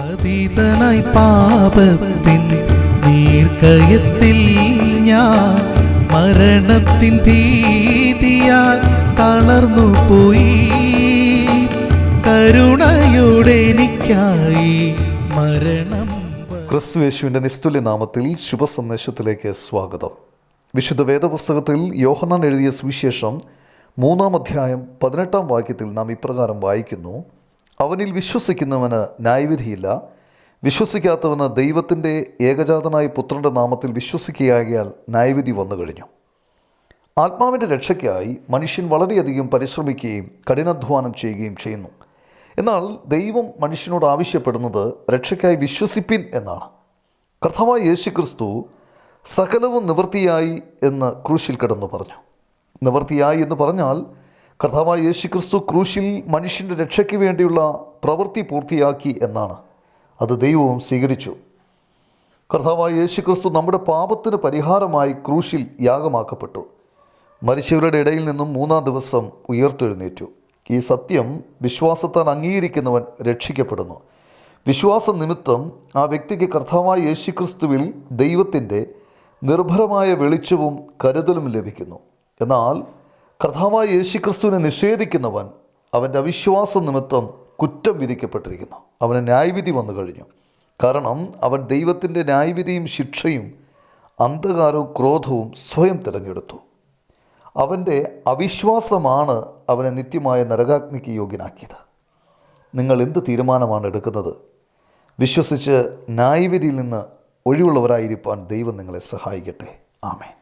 പതിതനായി പാപത്തിൻ നീർക്കയത്തിൽ ഞാൻ മരണത്തിൻ ഭീതിയാൽ തളർന്നു പോയി. കരുണയോടെ എനിക്കായി മരണം ക്രിസ്തു യേശുവിന്റെ നിസ്തുല്യ നാമത്തിൽ ശുഭസന്ദേശത്തിലേക്ക് സ്വാഗതം. വിശുദ്ധ വേദപുസ്തകത്തിൽ യോഹന്നാൻ എഴുതിയ സുവിശേഷം മൂന്നാം അധ്യായം പതിനെട്ടാം വാക്യത്തിൽ നാം ഇപ്രകാരം വായിക്കുന്നു. അവനിൽ വിശ്വസിക്കുന്നവന് ന്യായവിധിയില്ല. വിശ്വസിക്കാത്തവന് ദൈവത്തിന്റെ ഏകജാതനായ പുത്രന്റെ നാമത്തിൽ വിശ്വസിക്കുകയാകിയാൽ ന്യായവിധി വന്നു കഴിഞ്ഞു. ആത്മാവിന്റെ രക്ഷയ്ക്കായി മനുഷ്യൻ വളരെയധികം പരിശ്രമിക്കുകയും കഠിനാധ്വാനം ചെയ്യുകയും ചെയ്യുന്നു. എന്നാൽ ദൈവം മനുഷ്യനോട് ആവശ്യപ്പെടുന്നത് രക്ഷയ്ക്കായി വിശ്വസിപ്പിൻ എന്നാണ്. കർത്താവായ യേശു ക്രിസ്തു സകലവും നിവൃത്തിയായി എന്ന് ക്രൂശിൽ കിടന്നു പറഞ്ഞു. നിവൃത്തിയായി എന്ന് പറഞ്ഞാൽ കർത്താവായ യേശു ക്രിസ്തു ക്രൂശിൽ മനുഷ്യന്റെ രക്ഷയ്ക്ക് വേണ്ടിയുള്ള പ്രവൃത്തി പൂർത്തിയാക്കി എന്നാണ്. അത് ദൈവവും സ്വീകരിച്ചു. കർത്താവായ യേശു ക്രിസ്തു നമ്മുടെ പാപത്തിന് പരിഹാരമായി ക്രൂശിൽ യാഗമാക്കപ്പെട്ടു. മരിച്ചവരുടെ ഇടയിൽ നിന്നും മൂന്നാം ദിവസം ഉയർത്തെഴുന്നേറ്റു. ഈ സത്യം വിശ്വാസത്താൽ അംഗീകരിക്കുന്നവൻ രക്ഷിക്കപ്പെടുന്നു. വിശ്വാസ നിമിത്തം ആ വ്യക്തിക്ക് കർത്താവായ യേശു ക്രിസ്തുവിൽ ദൈവത്തിന്റെ നിർഭരമായ വെളിച്ചവും കരുതലും ലഭിക്കുന്നു. എന്നാൽ കർത്താവായ യേശു ക്രിസ്തുവിനെ നിഷേധിക്കുന്നവൻ അവന്റെ അവിശ്വാസ നിമിത്തം കുറ്റം വിധിക്കപ്പെട്ടിരിക്കുന്നു. അവന് ന്യായവിധി വന്നു കഴിഞ്ഞു. കാരണം അവൻ ദൈവത്തിന്റെ ന്യായവിധിയും ശിക്ഷയും അന്ധകാരവും ക്രോധവും സ്വയം തിരഞ്ഞെടുത്തു. അവന്റെ അവിശ്വാസമാണ് അവനെ നിത്യമായ നരകാഗ്നിക്ക് യോഗ്യനാക്കിയത്. നിങ്ങൾ എന്ത് തീരുമാനമാണ് എടുക്കുന്നത്? വിശ്വസിച്ച് ന്യായവിധിയിൽ നിന്ന് ഒഴിവുള്ളവരായിരിക്കാൻ ദൈവം നിങ്ങളെ സഹായിക്കട്ടെ. ആമേൻ.